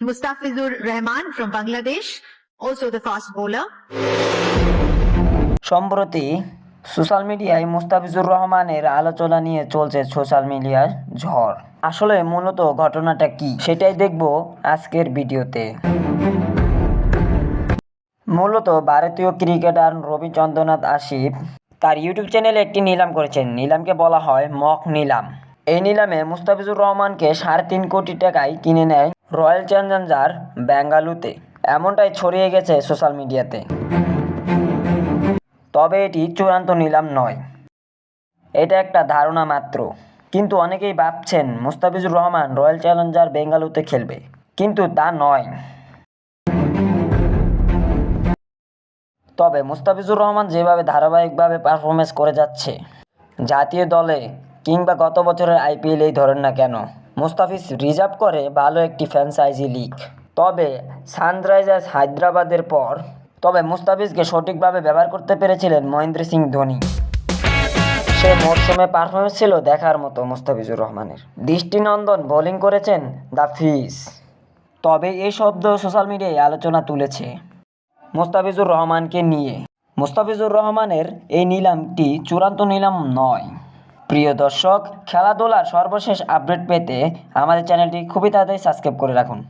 Mustafizur Rahman from Bangladesh, also the fast bowler. সম্প্রতি social মিডিয়ায় মুস্তাফিজুর রহমানের আলোচনা নিয়ে চলছে সোশ্যাল মিডিয়ায় ঝড়। আসলে মূলত ঘটনাটা কি সেটাই দেখব আজকের ভিডিওতে। মূলত ভারতীয় ক্রিকেটার রবিচন্দ্রনাথ আশিফ তার ইউটিউব চ্যানেলে একটি নিলাম করেছেন। নিলামকে বলা হয় মক নিলাম। এই নিলামে মুস্তাফিজুর রহমানকে সাড়ে তিন কোটি টাকায় কিনে নেয় রয়্যাল চ্যালেঞ্জার বেঙ্গালুতে এমনটাই ছড়িয়ে গেছে সোশ্যাল মিডিয়াতে। তবে এটি চূড়ান্ত নিলাম নয়। এটা একটা ধারণা মাত্র। কিন্তু অনেকেই ভাবছেন মুস্তাফিজুর রহমান রয়্যাল চ্যালেঞ্জার বেঙ্গালুরুতে খেলবে। কিন্তু তা নয়। তবে মুস্তাফিজুর রহমান যেভাবে ধারাবাহিকভাবে পারফরমেন্স করে যাচ্ছে, জাতীয় দলে কিংবা গত বছরের আইপিএলেই ধরেন না কেন? মুস্তাফিজ রিজার্ভ করে ভালো একটি ফ্র্যাঞ্চাইজি লিগ। তবে সানরাইজার্স হায়দ্রাবাদের পর, তবে মুস্তাফিজকে সঠিকভাবে ব্যবহার করতে পেরেছিলেন মহেন্দ্র সিং ধোনি। সে মরশুমে পারফরমেন্স ছিল দেখার মতো মুস্তাফিজুর রহমানের। দৃষ্টিনন্দন বোলিং করেছেন দ্য ফিস তবে এই শব্দ সোশ্যাল মিডিয়ায় আলোচনা তুলেছে। মুস্তাফিজুর রহমানকে নিয়ে। মুস্তাফিজুর রহমানের এই নিলামটি চূড়ান্ত নিলাম নয়। প্রিয় দর্শক খেলাধুলার সর্বশেষ আপডেট পেতে আমাদের চ্যানেলটি খুবই তাড়াতাড়ি সাবস্ক্রাইব করে রাখুন।